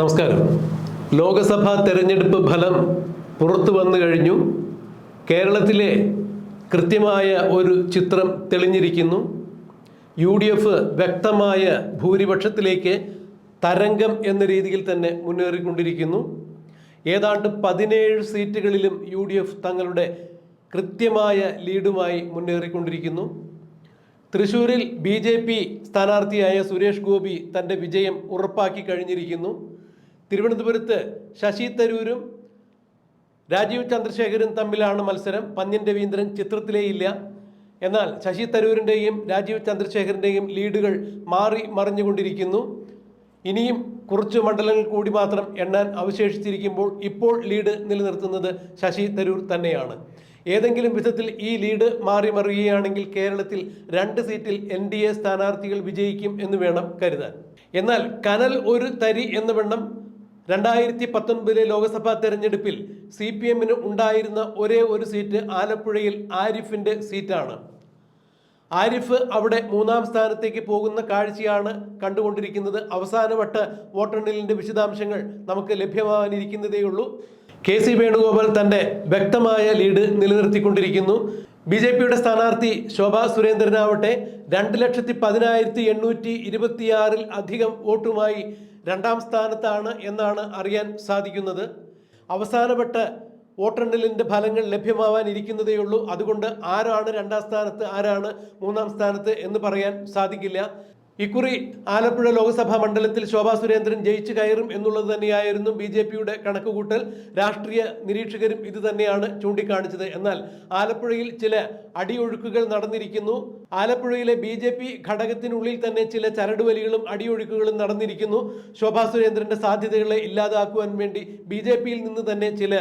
നമസ്കാരം. ലോകസഭാ തെരഞ്ഞെടുപ്പ് ഫലം പുറത്തു വന്നു കഴിഞ്ഞു. കേരളത്തിലെ കൃത്യമായ ഒരു ചിത്രം തെളിഞ്ഞിരിക്കുന്നു. യു ഡി എഫ് വ്യക്തമായ ഭൂരിപക്ഷത്തിലേക്ക് തരംഗം എന്ന രീതിയിൽ തന്നെ മുന്നേറിക്കൊണ്ടിരിക്കുന്നു. ഏതാണ്ട് പതിനേഴ് സീറ്റുകളിലും യു ഡി എഫ് തങ്ങളുടെ കൃത്യമായ ലീഡുമായി മുന്നേറിക്കൊണ്ടിരിക്കുന്നു. തൃശ്ശൂരിൽ ബി ജെ പി സ്ഥാനാർത്ഥിയായ സുരേഷ് ഗോപി തന്റെ വിജയം ഉറപ്പാക്കി കഴിഞ്ഞിരിക്കുന്നു. തിരുവനന്തപുരത്ത് ശശി തരൂരും രാജീവ് ചന്ദ്രശേഖരും തമ്മിലാണ് മത്സരം. പന്ന്യൻ രവീന്ദ്രൻ ചിത്രത്തിലേ ഇല്ല. എന്നാൽ ശശി തരൂരിന്റെയും രാജീവ് ചന്ദ്രശേഖരന്റെയും ലീഡുകൾ മാറി മറിഞ്ഞുകൊണ്ടിരിക്കുന്നു. ഇനിയും കുറച്ച് മണ്ഡലങ്ങൾ കൂടി മാത്രം എണ്ണാൻ അവശേഷിച്ചിരിക്കുമ്പോൾ ഇപ്പോൾ ലീഡ് നിലനിർത്തുന്നത് ശശി തരൂർ തന്നെയാണ്. ഏതെങ്കിലും വിധത്തിൽ ഈ ലീഡ് മാറി മറിയുകയാണെങ്കിൽ കേരളത്തിൽ രണ്ട് സീറ്റിൽ എൻ ഡി എ സ്ഥാനാർത്ഥികൾ വിജയിക്കും എന്ന് വേണം കരുതാൻ. എന്നാൽ കനൽ ഒരു തരി എന്ന വണ്ണം രണ്ടായിരത്തി പത്തൊൻപതിലെ ലോക്സഭാ തെരഞ്ഞെടുപ്പിൽ സി പി എമ്മിന് ഉണ്ടായിരുന്ന ഒരേ ഒരു സീറ്റ് ആലപ്പുഴയിൽ ആരിഫിന്റെ സീറ്റാണ്. ആരിഫ് അവിടെ മൂന്നാം സ്ഥാനത്തേക്ക് പോകുന്ന കാഴ്ചയാണ് കണ്ടുകൊണ്ടിരിക്കുന്നത്. അവസാനവട്ട വോട്ടെണ്ണലിന്റെ വിശദാംശങ്ങൾ നമുക്ക് ലഭ്യമാകാനിരിക്കുന്നതേയുള്ളൂ കെ സി വേണുഗോപാൽ തന്റെ വ്യക്തമായ ലീഡ് നിലനിർത്തിക്കൊണ്ടിരിക്കുന്നു. ബി ജെ പിയുടെ സ്ഥാനാർത്ഥി ശോഭാ സുരേന്ദ്രനാവട്ടെ രണ്ട് ലക്ഷത്തി പതിനായിരത്തി എണ്ണൂറ്റി ഇരുപത്തിയാറിൽ അധികം വോട്ടുമായി രണ്ടാം സ്ഥാനത്താണ് എന്നാണ് അറിയാൻ സാധിക്കുന്നത്. അവസാനപ്പെട്ട വോട്ടെണ്ണലിന്റെ ഫലങ്ങൾ ലഭ്യമാവാൻ അതുകൊണ്ട് ആരാണ് രണ്ടാം സ്ഥാനത്ത് ആരാണ് മൂന്നാം സ്ഥാനത്ത് എന്ന് പറയാൻ സാധിക്കില്ല. ഇക്കുറി ആലപ്പുഴ ലോക്സഭാ മണ്ഡലത്തിൽ ശോഭാ സുരേന്ദ്രൻ ജയിച്ചു കയറും എന്നുള്ളത് തന്നെയായിരുന്നു ബി ജെ പിയുടെ കണക്കുകൂട്ടൽ. രാഷ്ട്രീയ നിരീക്ഷകരും ഇത് തന്നെയാണ് ചൂണ്ടിക്കാണിച്ചത്. എന്നാൽ ആലപ്പുഴയിൽ ചില അടിയൊഴുക്കുകൾ നടന്നിരിക്കുന്നു. ആലപ്പുഴയിലെ ബി ജെ പി ഘടകത്തിനുള്ളിൽ തന്നെ ചില ചരടുവലികളും അടിയൊഴുക്കുകളും നടന്നിരിക്കുന്നു. ശോഭാ സുരേന്ദ്രന്റെ സാധ്യതകളെ ഇല്ലാതാക്കുവാൻ വേണ്ടി ബി ജെ പിയിൽ നിന്ന് തന്നെ ചില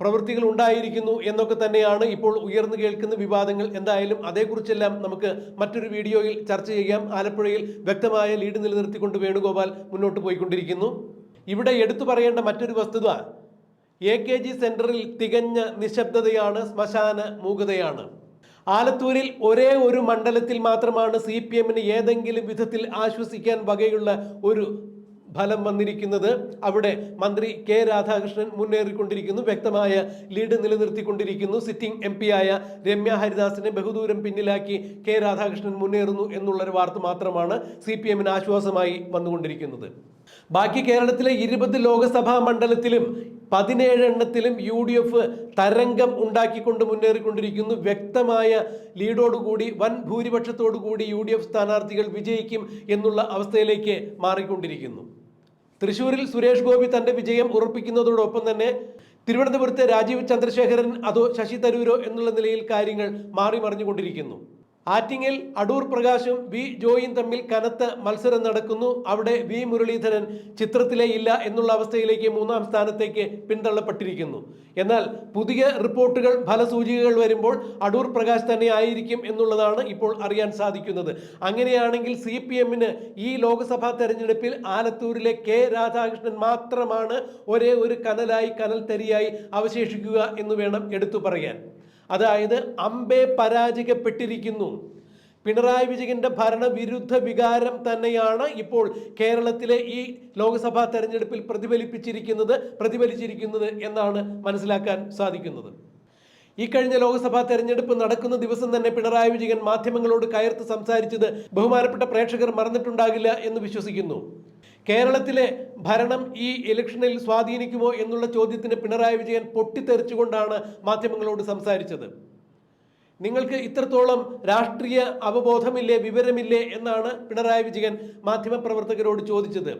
പ്രവൃത്തികൾ ഉണ്ടായിരിക്കുന്നു എന്നൊക്കെ തന്നെയാണ് ഇപ്പോൾ ഉയർന്നു കേൾക്കുന്ന വിവാദങ്ങൾ. എന്തായാലും അതേക്കുറിച്ചെല്ലാം നമുക്ക് മറ്റൊരു വീഡിയോയിൽ ചർച്ച ചെയ്യാം. ആലപ്പുഴയിൽ വ്യക്തമായ ലീഡ് നിലനിർത്തിക്കൊണ്ട് വേണുഗോപാൽ മുന്നോട്ട് പോയിക്കൊണ്ടിരിക്കുന്നു. ഇവിടെ എടുത്തു പറയേണ്ട മറ്റൊരു വസ്തുത എ കെ ജി സെന്ററിൽ തികഞ്ഞ നിശബ്ദതയാണ് ശ്മശാന മൂകതയാണ്. ആലത്തൂരിൽ ഒരേ ഒരു മണ്ഡലത്തിൽ മാത്രമാണ് സി പി എമ്മിന് ഏതെങ്കിലും വിധത്തിൽ ആശ്വസിക്കാൻ വകയുള്ള ഒരു ഫലം വന്നിരിക്കുന്നത് അവിടെ മന്ത്രി കെ രാധാകൃഷ്ണൻ മുന്നേറിക്കൊണ്ടിരിക്കുന്നു. വ്യക്തമായ ലീഡ് നിലനിർത്തിക്കൊണ്ടിരിക്കുന്നു. സിറ്റിംഗ് എം ആയ രമ്യ ഹരിദാസിനെ ബഹുദൂരം പിന്നിലാക്കി കെ രാധാകൃഷ്ണൻ മുന്നേറുന്നു എന്നുള്ളൊരു വാർത്ത മാത്രമാണ് സി പി എമ്മിന് ആശ്വാസമായി വന്നുകൊണ്ടിരിക്കുന്നത്. ബാക്കി കേരളത്തിലെ ഇരുപത് ലോക്സഭാ മണ്ഡലത്തിലും പതിനേഴ് എണ്ണത്തിലും യു ഡി എഫ് തരംഗം ഉണ്ടാക്കിക്കൊണ്ട് മുന്നേറിക്കൊണ്ടിരിക്കുന്നു. വ്യക്തമായ ലീഡോടുകൂടി വൻ ഭൂരിപക്ഷത്തോടുകൂടി യു ഡി എഫ് സ്ഥാനാർത്ഥികൾ വിജയിക്കും എന്നുള്ള അവസ്ഥയിലേക്ക് മാറിക്കൊണ്ടിരിക്കുന്നു. തൃശൂരിൽ സുരേഷ് ഗോപി തന്റെ വിജയം ഉറപ്പിക്കുന്നതോടൊപ്പം തന്നെ തിരുവനന്തപുരത്തെ രാജീവ് ചന്ദ്രശേഖരൻ അതോ ശശി തരൂരോ എന്നുള്ള നിലയിൽ കാര്യങ്ങൾ മാറി മറിഞ്ഞുകൊണ്ടിരിക്കുന്നു ആറ്റിങ്ങൽ അടൂർ പ്രകാശും വി ജോയും തമ്മിൽ കനത്ത മത്സരം നടക്കുന്നു. അവിടെ വി മുരളീധരൻ ചിത്രത്തിലേ ഇല്ല എന്നുള്ള അവസ്ഥയിലേക്ക് മൂന്നാം സ്ഥാനത്തേക്ക് പിന്തള്ളപ്പെട്ടിരിക്കുന്നു. എന്നാൽ പുതിയ റിപ്പോർട്ടുകൾ ഫലസൂചികകൾ വരുമ്പോൾ അടൂർ പ്രകാശ് തന്നെ ആയിരിക്കും എന്നുള്ളതാണ് ഇപ്പോൾ അറിയാൻ സാധിക്കുന്നത്. അങ്ങനെയാണെങ്കിൽ സി പി എമ്മിന് ഈ ലോക്സഭാ തെരഞ്ഞെടുപ്പിൽ ആലത്തൂരിലെ കെ രാധാകൃഷ്ണൻ മാത്രമാണ് ഒരേ ഒരു കനലായി കനൽ തരിയായി അവശേഷിക്കുക എന്ന് വേണം എടുത്തു പറയാൻ. അതായത് അമ്പെ പരാജയപ്പെട്ടിരിക്കുന്നു. പിണറായി വിജയന്റെ ഭരണവിരുദ്ധ വികാരം തന്നെയാണ് ഇപ്പോൾ കേരളത്തിലെ ഈ ലോക്സഭാ തെരഞ്ഞെടുപ്പിൽ പ്രതിഫലിപ്പിച്ചിരിക്കുന്നത് പ്രതിഫലിച്ചിരിക്കുന്നത് എന്നാണ് മനസ്സിലാക്കാൻ സാധിക്കുന്നത്. ഈ കഴിഞ്ഞ ലോക്സഭാ തെരഞ്ഞെടുപ്പ് നടക്കുന്ന ദിവസം തന്നെ പിണറായി വിജയൻ മാധ്യമങ്ങളോട് കയർത്ത് സംസാരിച്ചത് ബഹുമാനപ്പെട്ട പ്രേക്ഷകർ മറന്നിട്ടുണ്ടാകില്ല എന്ന് വിശ്വസിക്കുന്നു. കേരളത്തിലെ ഭരണം ഈ ഇലക്ഷനിൽ സ്വാധീനിക്കുമോ എന്നുള്ള ചോദ്യത്തിന് പിണറായി വിജയൻ പൊട്ടിത്തെറിച്ചുകൊണ്ടാണ് മാധ്യമങ്ങളോട് സംസാരിച്ചത്. നിങ്ങൾക്ക് ഇത്രത്തോളം രാഷ്ട്രീയ അവബോധമില്ലേ വിവരമില്ലേ എന്നാണ് പിണറായി വിജയൻ മാധ്യമപ്രവർത്തകരോട് ചോദിച്ചത്.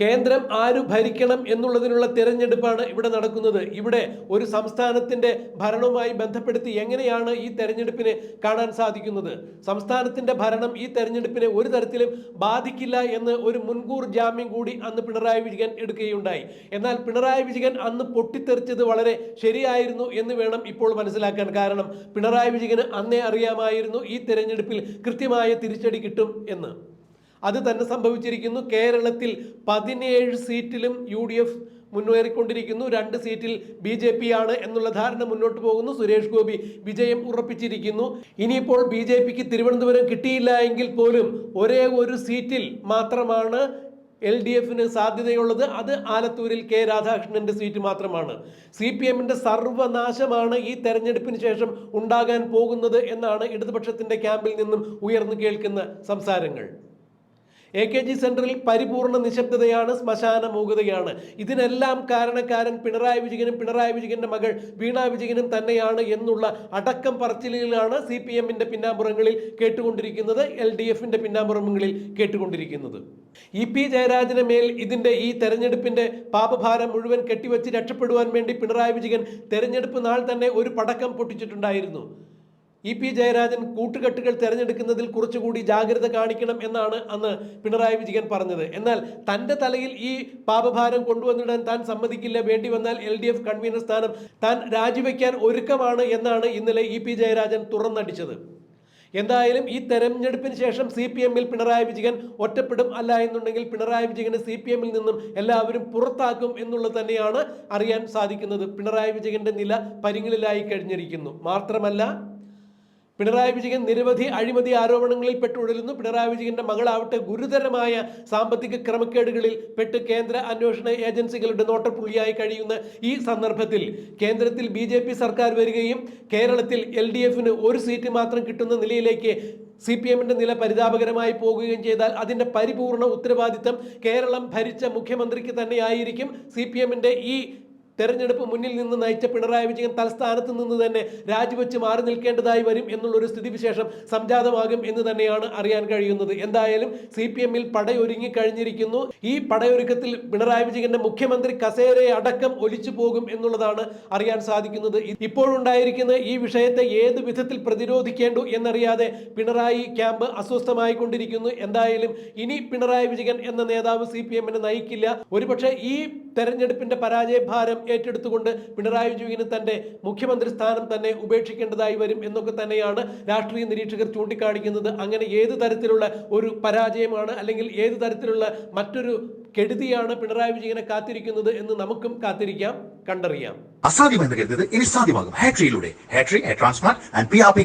കേന്ദ്രം ആര് ഭരിക്കണം എന്നുള്ളതിനുള്ള തെരഞ്ഞെടുപ്പാണ് ഇവിടെ നടക്കുന്നത്. ഇവിടെ ഒരു സംസ്ഥാനത്തിന്റെ ഭരണവുമായി ബന്ധപ്പെടുത്തി എങ്ങനെയാണ് ഈ തെരഞ്ഞെടുപ്പിനെ കാണാൻ സാധിക്കുന്നത്? സംസ്ഥാനത്തിന്റെ ഭരണം ഈ തെരഞ്ഞെടുപ്പിനെ ഒരു തരത്തിലും ബാധിക്കില്ല എന്ന് ഒരു മുൻകൂർ ജാമ്യം കൂടി അന്ന് പിണറായി വിജയൻ എടുക്കുകയുണ്ടായി. എന്നാൽ പിണറായി വിജയൻ അന്ന് പൊട്ടിത്തെറിച്ചത് വളരെ ശരിയായിരുന്നു എന്ന് വേണം ഇപ്പോൾ മനസ്സിലാക്കാൻ. കാരണം പിണറായി വിജയന് അന്നേ അറിയാമായിരുന്നു ഈ തെരഞ്ഞെടുപ്പിൽ കൃത്യമായ തിരിച്ചടി കിട്ടും എന്ന്. അത് തന്നെ സംഭവിച്ചിരിക്കുന്നു. കേരളത്തിൽ പതിനേഴ് സീറ്റിലും യു ഡി എഫ് മുന്നേറിക്കൊണ്ടിരിക്കുന്നു. രണ്ട് സീറ്റിൽ ബി ജെ പി ആണ് എന്നുള്ള ധാരണ മുന്നോട്ട് പോകുന്നു. സുരേഷ് ഗോപി വിജയം ഉറപ്പിച്ചിരിക്കുന്നു. ഇനിയിപ്പോൾ ബി ജെ പിക്ക് തിരുവനന്തപുരം കിട്ടിയില്ല എങ്കിൽ പോലും ഒരേ ഒരു സീറ്റിൽ മാത്രമാണ് എൽ ഡി എഫിന് സാധ്യതയുള്ളത്. അത് ആലത്തൂരിൽ കെ രാധാകൃഷ്ണന്റെ സീറ്റ് മാത്രമാണ്. സി പി എമ്മിന്റെ സർവനാശമാണ് ഈ തെരഞ്ഞെടുപ്പിന് ശേഷം ഉണ്ടാകാൻ പോകുന്നത് എന്നാണ് ഇടതുപക്ഷത്തിന്റെ ക്യാമ്പിൽ നിന്നും ഉയർന്നു കേൾക്കുന്ന സംസാരങ്ങൾ. എ കെ ജി സെന്ററിൽ പരിപൂർണ നിശബ്ദതയാണ് ശ്മശാന മൂകതയാണ്. ഇതിനെല്ലാം കാരണക്കാരൻ പിണറായി വിജയനും പിണറായി വിജയന്റെ മകൾ വീണ വിജയനും തന്നെയാണ് എന്നുള്ള അടക്കം പറച്ചിലുകളാണ് സി പി എമ്മിന്റെ പിന്നാമ്പുറങ്ങളിൽ കേട്ടുകൊണ്ടിരിക്കുന്നത് എൽ ഡി എഫിന്റെ പിന്നാമ്പുറങ്ങളിൽ കേട്ടുകൊണ്ടിരിക്കുന്നത്. ഇ പി ജയരാജന് മേൽ ഇതിന്റെ ഈ തെരഞ്ഞെടുപ്പിന്റെ പാപഭാരം മുഴുവൻ കെട്ടിവെച്ച് രക്ഷപ്പെടുവാൻ വേണ്ടി പിണറായി വിജയൻ തെരഞ്ഞെടുപ്പ് നാൾ തന്നെ ഒരു പടക്കം പൊട്ടിച്ചിട്ടുണ്ടായിരുന്നു. ഇ പി ജയരാജൻ കൂട്ടുകെട്ടുകൾ തിരഞ്ഞെടുക്കുന്നതിൽ കുറച്ചുകൂടി ജാഗ്രത കാണിക്കണം എന്നാണ് അന്ന് പിണറായി വിജയൻ പറഞ്ഞത്. എന്നാൽ തന്റെ തലയിൽ ഈ പാപഭാരം കൊണ്ടുവന്നിടാൻ താൻ സമ്മതിക്കില്ല വേണ്ടി വന്നാൽ എൽ ഡി എഫ് കൺവീനർ സ്ഥാനം താൻ രാജിവെക്കാൻ ഒരുക്കമാണ് എന്നാണ് ഇന്നലെ ഇ പി ജയരാജൻ തുറന്നടിച്ചത്. എന്തായാലും ഈ തെരഞ്ഞെടുപ്പിന് ശേഷം സി പി എമ്മിൽ പിണറായി വിജയൻ ഒറ്റപ്പെടും അല്ല എന്നുണ്ടെങ്കിൽ പിണറായി വിജയനെ സി പി എമ്മിൽ നിന്നും എല്ലാവരും പുറത്താക്കും എന്നുള്ളത് തന്നെയാണ് അറിയാൻ സാധിക്കുന്നത്. പിണറായി വിജയന്റെ നില പരിങ്ങളിലായി കഴിഞ്ഞിരിക്കുന്നു. മാത്രമല്ല പിണറായി വിജയൻ നിരവധി അഴിമതി ആരോപണങ്ങളിൽ പെട്ടുഴലുന്നു പിണറായി വിജയന്റെ മകളാവട്ടെ ഗുരുതരമായ സാമ്പത്തിക ക്രമക്കേടുകളിൽ പെട്ട് കേന്ദ്ര അന്വേഷണ ഏജൻസികളുടെ നോട്ടപ്പുള്ളിയായി കഴിയുന്ന ഈ സന്ദർഭത്തിൽ കേന്ദ്രത്തിൽ ബി സർക്കാർ വരികയും കേരളത്തിൽ എൽ ഒരു സീറ്റ് മാത്രം കിട്ടുന്ന നിലയിലേക്ക് സി പി എമ്മിന്റെ നില പരിതാപകരമായി പോകുകയും ചെയ്താൽ അതിന്റെ പരിപൂർണ ഉത്തരവാദിത്തം കേരളം ഭരിച്ച മുഖ്യമന്ത്രിക്ക് തന്നെയായിരിക്കും. സി പി എമ്മിന്റെ ഈ തെരഞ്ഞെടുപ്പ് മുന്നിൽ നിന്ന് നയിച്ച പിണറായി വിജയൻ തലസ്ഥാനത്ത് നിന്ന് തന്നെ രാജിവെച്ച് മാറി നിൽക്കേണ്ടതായി വരും എന്നുള്ളൊരു സ്ഥിതിവിശേഷം സംജാതമാകും എന്ന് തന്നെയാണ് അറിയാൻ കഴിയുന്നത്. എന്തായാലും സി പി എമ്മിൽ പടയൊരുങ്ങി കഴിഞ്ഞിരിക്കുന്നു. ഈ പടയൊരുക്കത്തിൽ പിണറായി വിജയന്റെ മുഖ്യമന്ത്രി കസേരയെ അടക്കം ഒലിച്ചു പോകും എന്നുള്ളതാണ് അറിയാൻ സാധിക്കുന്നത്. ഇപ്പോഴുണ്ടായിരിക്കുന്ന ഈ വിഷയത്തെ ഏത് വിധത്തിൽ പ്രതിരോധിക്കേണ്ടു എന്നറിയാതെ പിണറായി ക്യാമ്പ് അസ്വസ്ഥമായി കൊണ്ടിരിക്കുന്നു എന്തായാലും ഇനി പിണറായി വിജയൻ എന്ന നേതാവ് സി പി എമ്മിനെ നയിക്കില്ല. ഒരുപക്ഷെ ഈ തെരഞ്ഞെടുപ്പിന്റെ പരാജയഭാരം ഏറ്റെടുത്തുകൊണ്ട് പിണറായി വിജയന് തന്റെ മുഖ്യമന്ത്രി സ്ഥാനം തന്നെ ഉപേക്ഷിക്കേണ്ടതായി വരും എന്നൊക്കെ തന്നെയാണ് രാഷ്ട്രീയ നിരീക്ഷകർ ചൂണ്ടിക്കാണിക്കുന്നത്. അങ്ങനെ ഏത് തരത്തിലുള്ള ഒരു പരാജയമാണ് അല്ലെങ്കിൽ ഏത് തരത്തിലുള്ള മറ്റൊരു കെടുതിയാണ് പിണറായി വിജയനെ കാത്തിരിക്കുന്നത് എന്ന് നമുക്കും കാത്തിരിക്കാം കണ്ടറിയാം. അസാധ്യമെന്ന് കരുതുന്നത് ഇനി സാധ്യമാകും. ഹാട്രിയിലൂടെ Hatri hair transplant and P R P